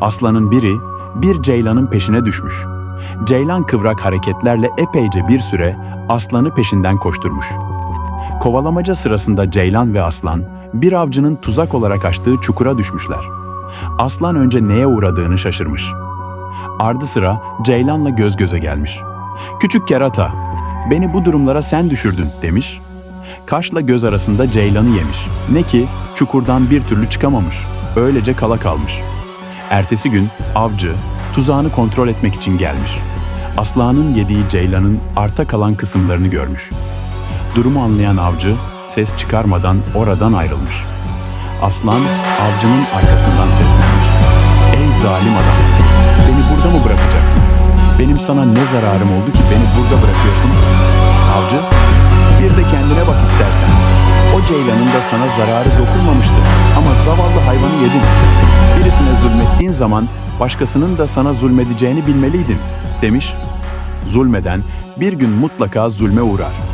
Aslanın biri bir ceylanın peşine düşmüş. Ceylan kıvrak hareketlerle epeyce bir süre aslanı peşinden koşturmuş. Kovalamaca sırasında ceylan ve aslan bir avcının tuzak olarak açtığı çukura düşmüşler. Aslan önce neye uğradığını şaşırmış. Ardı sıra ceylanla göz göze gelmiş. Küçük kerata, beni bu durumlara sen düşürdün demiş. Kaşla göz arasında ceylanı yemiş. Ne ki çukurdan bir türlü çıkamamış. Öylece kala kalmış. Ertesi gün avcı tuzağını kontrol etmek için gelmiş. Aslanın yediği ceylanın arta kalan kısımlarını görmüş. Durumu anlayan avcı ses çıkarmadan oradan ayrılmış. Aslan avcının arkasından seslenmiş. Ey zalim adam! Beni burada mı bırakacaksın? Benim sana ne zararım oldu ki beni burada bırakıyorsun? Avcı, bir de kendine bak istersen. O ceylanın da sana zararı dokunmamıştı ama zaman başkasının da sana zulmedeceğini bilmeliydin, demiş. Zulmeden bir gün mutlaka zulme uğrar.